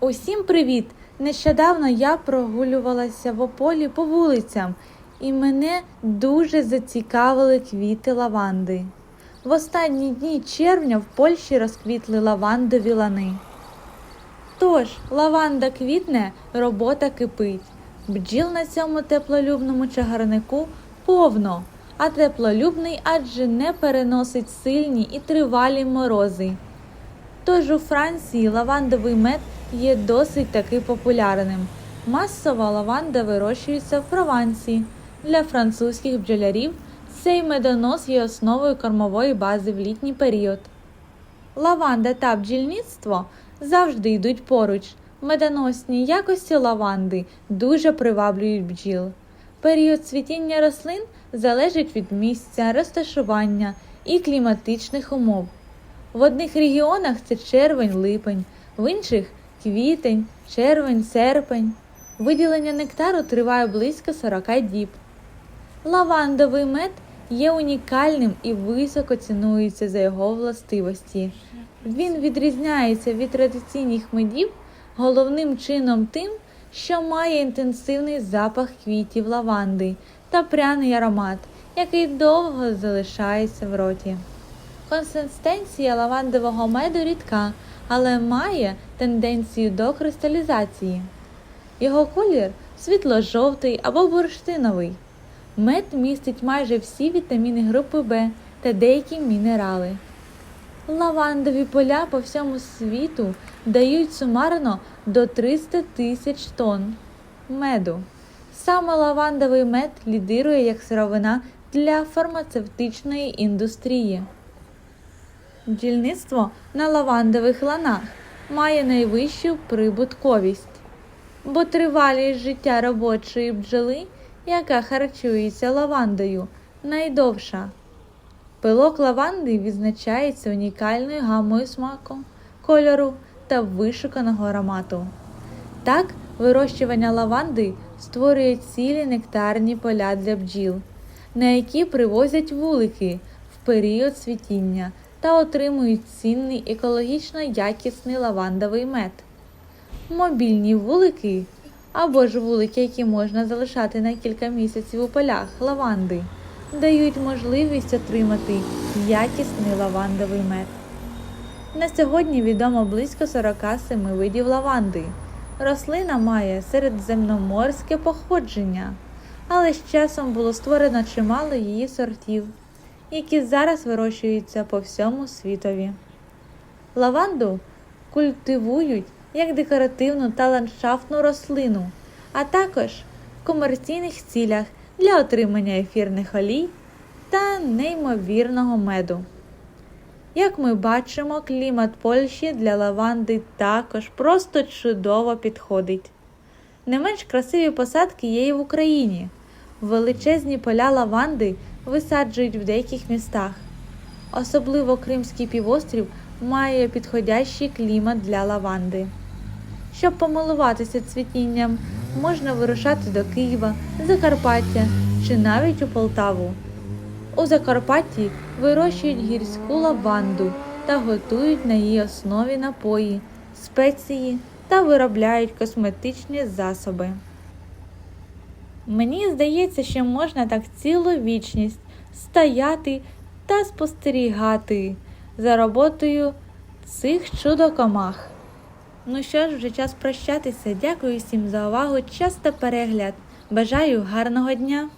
Усім привіт! Нещодавно я прогулювалася в ополі по вулицям, і мене дуже зацікавили квіти лаванди. В останні дні червня в Польщі розквітли лавандові лани. Тож, лаванда квітне, робота кипить. Бджіл на цьому теплолюбному чагарнику повно, а теплолюбний адже не переносить сильні і тривалі морози. Тож у Франції лавандовий мед є досить таки популярним. Масово лаванда вирощується в Провансі. Для французьких бджолярів цей медонос є основою кормової бази в літній період. Лаванда та бджільництво завжди йдуть поруч. Медоносні якості лаванди дуже приваблюють бджіл. Період цвітіння рослин залежить від місця, розташування і кліматичних умов. В одних регіонах це червень-липень, в інших квітень, червень, серпень. Виділення нектару триває близько 40 діб. Лавандовий мед є унікальним і високо цінується за його властивості. Він відрізняється від традиційних медів головним чином тим, що має інтенсивний запах квітів лаванди та пряний аромат, який довго залишається в роті. Консистенція лавандового меду рідка, але має тенденцію до кристалізації. Його колір світло-жовтий або бурштиновий. Мед містить майже всі вітаміни групи В та деякі мінерали. Лавандові поля по всьому світу дають сумарно до 300 тисяч тонн меду. Саме лавандовий мед лідирує як сировина для фармацевтичної індустрії. Бджільництво на лавандових ланах має найвищу прибутковість, бо тривалість життя робочої бджоли, яка харчується лавандою, найдовша. Пилок лаванди відзначається унікальною гамою смаку, кольору та вишуканого аромату. Так, вирощування лаванди створює цілі нектарні поля для бджіл, на які привозять вулики в період цвітіння та отримують цінний екологічно якісний лавандовий мед. Мобільні вулики або ж вулики, які можна залишати на кілька місяців у полях лаванди, дають можливість отримати якісний лавандовий мед. На сьогодні відомо близько 47 видів лаванди. Рослина має середземноморське походження, але з часом було створено чимало її сортів, які зараз вирощуються по всьому світові. Лаванду культивують як декоративну та ландшафтну рослину, а також в комерційних цілях для отримання ефірних олій та неймовірного меду. Як ми бачимо, клімат Польщі для лаванди також просто чудово підходить. Не менш красиві посадки є і в Україні. Величезні поля лаванди висаджують в деяких містах. Особливо Кримський півострів має підходящий клімат для лаванди. Щоб помилуватися цвітінням, можна вирушати до Києва, Закарпаття чи навіть у Полтаву. У Закарпатті вирощують гірську лаванду та готують на її основі напої, спеції та виробляють косметичні засоби. Мені здається, що можна так цілу вічність стояти та спостерігати за роботою цих чудо-комах. Ну що ж, вже час прощатися. Дякую всім за увагу, час та перегляд. Бажаю гарного дня!